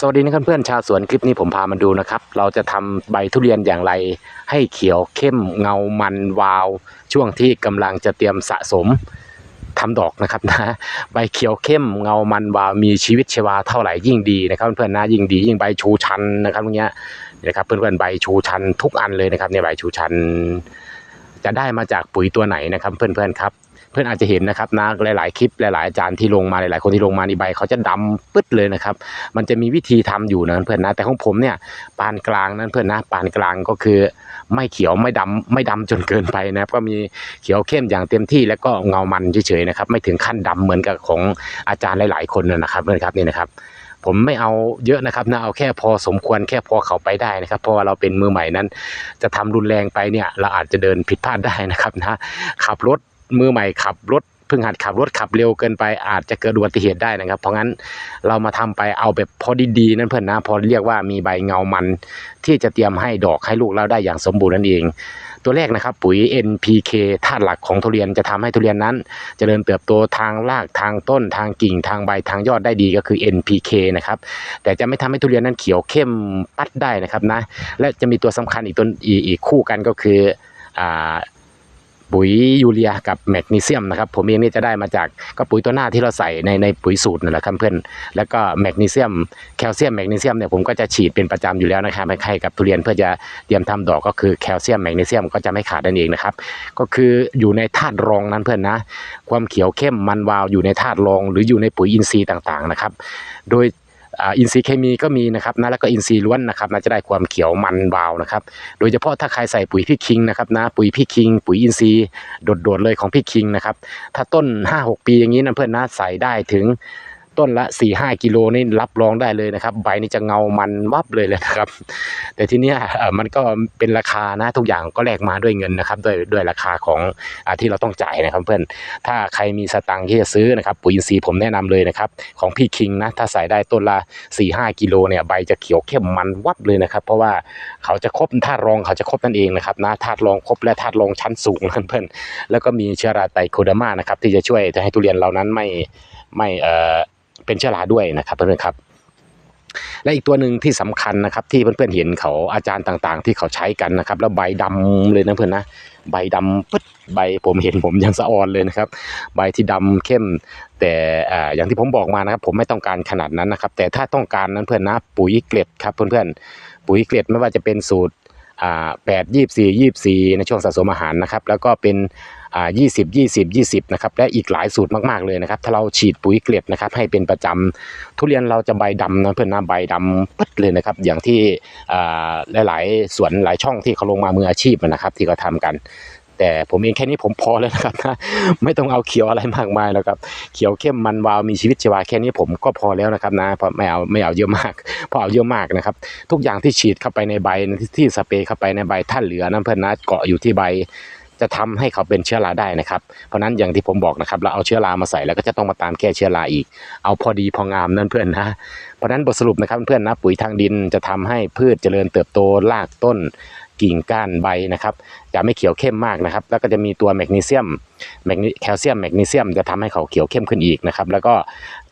สวัสดีนะครับเพื่อนๆชาวสวนคลิปนี้ผมพามาดูนะครับ เราจะทำใบทุเรียนอย่างไร ให้เขียวเข้มเงามันวาว ช่วงที่กำลังจะเตรียมสะสมทำดอกนะครับนะใบเขียวเข้มเงามันวาวมีชีวิตชีวาเท่าไหร่ยิ่งดีนะครับเพื่อนๆนะยิ่งดียิ่งใบชูชันนะครับตรงเนี้ยนะครับเพื่อนๆใบชูชันทุกอันเลยนะครับเนี่ยใบชูชันจะได้มาจากปุ๋ยตัวไหนนะครับเพื่อนๆครับ พื่อนอาจจะเห็นนะครับนะหลาย ๆ คลิปหลาย ๆ อาจารย์ที่ลงมาหลาย ๆ คนที่ลงมาในใบเขาจะดำปึ๊ดเลยนะครับ มันจะมีวิธีทำอยู่นะเพื่อนนะแต่ของผมเนี่ยปานกลางนั้นเพื่อนนะปานกลางก็คือ ไม่เขียวไม่ดำไม่ดำจนเกินไปนะครับ ก็มีเขียวเข้มอย่างเต็มที่แล้วก็เงามันเฉย ๆ นะครับ ไม่ถึงขั้นดำเหมือนกับของอาจารย์หลาย ๆ คนนะครับเพื่อนครับนี่นะครับผมไม่เอาเยอะนะครับนะเอาแค่พอสมควรแค่พอเขาไปได้นะครับ เพราะว่าเราเป็นมือใหม่นั้น จะทำรุนแรงไปเนี่ยเราอาจจะเดินผิดพลาดได้นะครับนะขับรถ มือใหม่ขับรถเพิ่งหัดขับรถขับเร็วเกินไปอาจจะเกิดอุบัติเหตุได้นะครับ เพราะงั้นเรามาทำไปเอาแบบพอดีๆนั่นเพื่อนนะพอเรียกว่ามีใบเงามัน ที่จะเตรียมให้ดอกให้ลูกเราได้อย่างสมบูรณ์นั่นเอง ตัวแรกนะครับ ปุ๋ย NPK ธาตุหลักของทุเรียนจะทำให้ทุเรียนนั้นเจริญเติบโตทางรากทางต้นทางกิ่งทางใบทางยอดได้ดีก็คือ NPK นะครับแต่จะไม่ทำให้ทุเรียนนั้นเขียวเข้มปัดได้นะครับนะและจะมีตัวสำคัญอีกตัวอีกอีกคู่กันก็คืออ่า ปุ๋ยยูเรียกับแมกนีเซียมนะครับผมเองนี่จะได้มาจากก็ปุ๋ยตัวหน้าที่เราใส่ในในปุ๋ยสูตรนั่นแหละครับเพื่อนแล้วก็แมกนีเซียมแคลเซียมแมกนีเซียมเนี่ยผมก็จะฉีดเป็นประจำอยู่แล้วนะครับให้กับทุเรียนเพื่อจะเตรียมทำดอกก็คือแคลเซียมแมกนีเซียมก็จะไม่ขาดนั่นเองนะครับก็คืออยู่ในธาตุรองนั้นเพื่อนนะ ความเขียวเข้มมันวาวอยู่ในธาตุรอง หรืออยู่ในปุ๋ยอินทรีย์ต่างๆนะครับโดย อินทรีย์เคมีก็มีนะครับนะแล้วก็อินทรีย์ล้วนนะครับน่าจะได้ความเขียวมันวาวนะครับ โดยเฉพาะถ้าใครใส่ปุ๋ยพี่คิงนะครับนะปุ๋ยพี่คิง ปุ๋ยอินทรีย์โดดๆเลยของพี่คิงนะครับถ้าต้น 5-6 ปีอย่างนี้นะเพื่อนนะใส่ได้ถึง ต้นละ4-5กิโลนี่รับรองได้เลยนะครับ ใบนี่จะเงามันวับเลยเลยนะครับ แต่ทีเนี้ยมันก็เป็นราคานะทุกอย่างก็แลกมาด้วยเงินนะครับด้วยด้วยราคาของอที่เราต้องจ่ายนะครับเพื่อนถ้าใครมีสตังค์ที่จะซื้อนะครับปุ๋ยอินทรีย์ผมแนะนำเลยนะครับของพี่คิงนะถ้าใส่ได้ต้นละ4 5กิโลเนี่ยใบจะเขียวเข้มมันวับเลยนะครับ เพราะว่าเขาจะครบธาตุรองเขาจะครบนั่นเองนะครับนะธาตุรองครบและธาตุรองชั้นสูงนะเพื่อนแล้วก็มีเชื้อราไตโคเดอร์มานะครับที่จะช่วยจะให้ทุเรียนเรานั้นไม่ไม่เอ่อ เป็นเชื้อราด้วยนะครับเพื่อนๆครับ และอีกตัวหนึ่งที่สำคัญนะครับ ที่เพื่อนๆเห็นเขาอาจารย์ต่างๆ ที่เขาใช้กันนะครับ แล้วใบดำเลยนะเพื่อนนะใบดำปึ๊ดใบผมเห็นผมยังสะออนเลยนะครับ ใบที่ดำเข้ม แต่อย่างที่ผมบอกมานะครับ ผมไม่ต้องการขนาดนั้นนะครับ แต่ถ้าต้องการนั้นเพื่อนนะปุ๋ยเกล็ดครับเพื่อนๆปุ๋ยเกล็ดไม่ว่าจะเป็นสูตร แปดยี่สี่ยี่สี่ในช่วงสะสมอาหารนะครับ แล้วก็เป็นยี่สิบยี่สิบยี่สิบนะครับ และอีกหลายสูตรมากๆเลยนะครับ ถ้าเราฉีดปุ๋ยเกล็ดนะครับ ให้เป็นประจำทุเรียนเราจะใบดำนะเพื่อนนะใบดำปั๊ดเลยนะครับ อย่างที่หลายๆสวนหลายช่องที่เขาลงมามืออาชีพนะครับ ที่เขาทำกัน แต่ผมเองแค่นี้ผมพอแล้วนะครับนะไม่ต้องเอาเขียวอะไรมากมายแล้วครับเขียวเข้มมันวาวมีชีวิตชีวาแค่นี้ผมก็พอแล้วนะครับนะพราะไม่เอาไม่เอาเยอะมากพราะเอาเยอะมากนะครับ ทุกอย่างที่ฉีดเข้าไปในใบที่สเปรย์เข้าไปในใบถ้านเหลือน้ำเพื่อนนะเกาะอยู่ที่ใบจะทำให้เขาเป็นเชื้อราได้นะครับ เพราะฉะนั้นอย่างที่ผมบอกนะครับเราเอาเชื้อรามาใส่แล้วก็จะต้องมาตามแก้เชื้อราอีก เอาพอดีพองามนั่นเพื่อนนะ เพราะฉะนั้นบทสรุปนะครับเพื่อนนะปุ๋ยทางดินจะทำให้พืชเจริญเติบโตรากต้น กิ่งก้านใบนะครับ จะไม่เขียวเข้มมากนะครับ แล้วก็จะมีตัวแมกนีเซียมแมกนีแคลเซียมแมกนีเซียมจะทำให้เขาเขียวเข้มขึ้นอีกนะครับ แล้วก็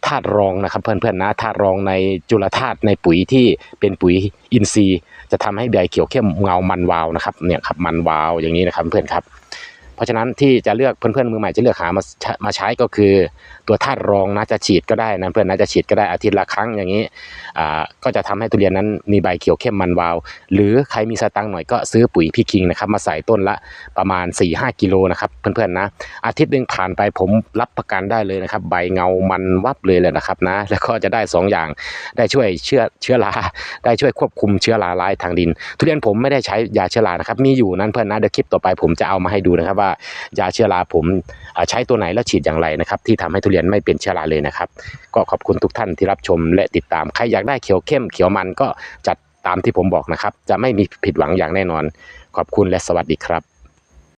ธาตุรองนะครับเพื่อนๆนะธาตุรองในจุลธาตุในปุ๋ยที่เป็นปุ๋ยอินทรีย์ จะทำให้ใบเขียวเข้มเงามันวาวนะครับเนี่ยครับมันวาวอย่างนี้นะครับเพื่อนครับ เพราะฉะนั้นที่จะเลือกเพื่อนๆมือใหม่จะเลือกหามาใช้มาใช้ก็คือ ตัวธาตุรองนะจะฉีดก็ได้นะเพื่อนนะจะฉีดก็ได้อาทิตย์ละครั้งอย่างนี้อ่าก็จะทำให้ทุเรียนนั้นมีใบเขียวเข้มมันวาว หรือใครมีสตังค์หน่อยก็ซื้อปุ๋ยพี่คิงนะครับมาใส่ต้นละประมาณ 4-5 กิโลนะครับเพื่อนๆนะ อาทิตย์หนึ่งผ่านไปผมรับประกันได้เลยนะครับ ใบเงามันวับเลยเลยนะครับนะ แล้วก็จะได้สองอย่างได้ช่วยเชื้อเชื้อราได้ช่วยควบคุมเชื้อราลายทางดิน ทุเรียนผมไม่ได้ใช้ยาเชื้อรานะครับมีอยู่นั้นเพื่อนนะเดี๋ยวคลิปต่อไปผมจะเอามาให้ดูนะครับว่ายาเชื้อราผมใช้ตัวไหนและฉีดอย่างไรนะครับที่ทำให้ทุเรียนไม่เป็นเชื้อราเลยนะครับ ก็ขอบคุณทุกท่านที่รับชมและติดตามใครอยากได้เขียวเข้มเขียวมันก็จัดตามที่ผมบอกนะครับ จะไม่มีผิดหวังอย่างแน่นอน ขอบคุณและสวัสดีครับ